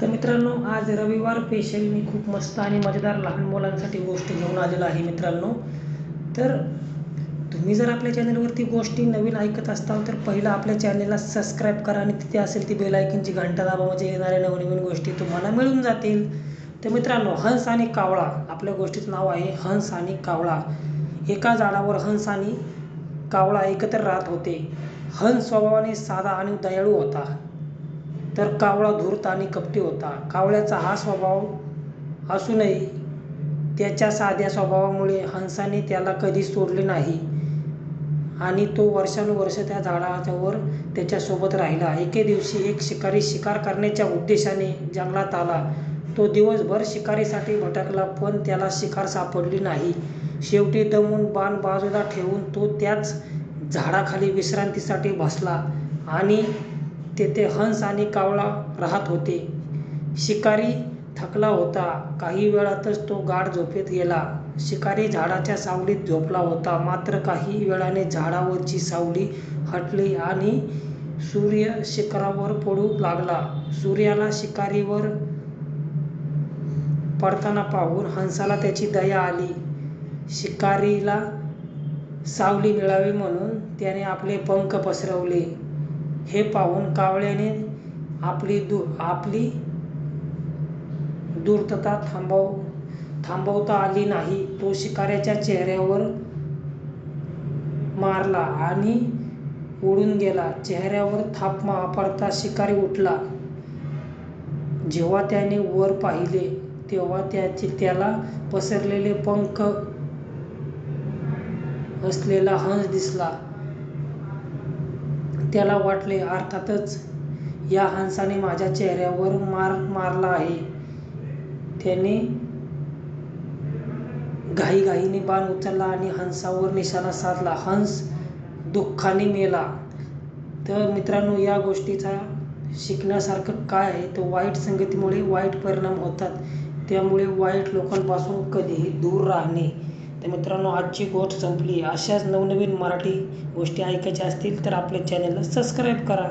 तर मित्रांनो आज रविवार स्पेशल मी खूप मस्त आणि मजेदार लहान मुलांसाठी गोष्ट घेऊन आलेलो आहे मित्रांनो. तर तुम्ही जर आपल्या चॅनलवरती गोष्टी नवीन ऐकत असताल तर पहिलं आपल्या चॅनलला सबस्क्राईब करा आणि तिथे असेल ती बेल घंटा दाबा म्हणजे येणाऱ्या नवनवीन गोष्टी तुम्हाला मिळून जातील. तर मित्रांनो हंस आणि कावळा आपल्या गोष्टीचं नाव आहे हंस आणि कावळा. एका झाडावर हंस आणि कावळा एकत्र राहत होते. हंस स्वभावाने साधा आणि दयाळू होता. तर कावळा धूर्त आणि कपटी होता. कावळ्याचा हा स्वभाव असूनही त्याच्या साध्या स्वभावामुळे हंसाने त्याला कधी सोडले नाही आणि तो वर्षानुवर्ष त्या झाडाच्यावर त्याच्यासोबत राहिला. एके दिवशी एक शिकारी शिकार करण्याच्या उद्देशाने जंगलात आला. तो दिवसभर शिकारीसाठी भटकला पण त्याला शिकार सापडली नाही. शेवटी दमून बाण बाजूला ठेवून तो त्याच झाडाखाली विश्रांतीसाठी बसला आणि तेथे हंस आणि कावळा राहत होते. शिकारी थकला होता. काही वेळातच तो गाढ झोपेत गेला. शिकारी झाडाच्या सावलीत झोपला होता. मात्र काही वेळाने झाडावरची सावली हटली आणि सूर्य शिखरावर पडू लागला. सूर्याला शिकारीवर पडताना पाहून हंसाला त्याची दया आली. शिकारीला सावली मिळावी म्हणून त्याने आपले पंख पसरवले. हे पाहून कावळ्याने आपली दु आपली धूर्तता थांबव थांबवता आली नाही. तो शिकाऱ्याच्या चेहऱ्यावर मारला आणि उडून गेला. चेहऱ्यावर थाप पडता शिकारी उठला. जेव्हा त्याने वर पाहिले तेव्हा त्याचे त्याला पसरलेले पंख असलेला हंस दिसला. त्याला वाटले अर्थातच या हंसाने माझ्या चेहऱ्यावर मार मारला आहे. त्याने घाईघाईने बाण उचलला आणि हंसावर निशाणा साधला. हंस दुःखाने मेला. तर मित्रांनो या गोष्टीचा शिकण्यासारखं काय आहे? तर वाईट संगतीमुळे वाईट परिणाम होतात. त्यामुळे वाईट लोकांपासून कधीही दूर राहणे तर मित्रांनो आजची गोष्ट संपली. अशाच नवनवीन मराठी गोष्टी ऐकायच्या असतील तर आपल्या चॅनलला सबस्क्राईब करा.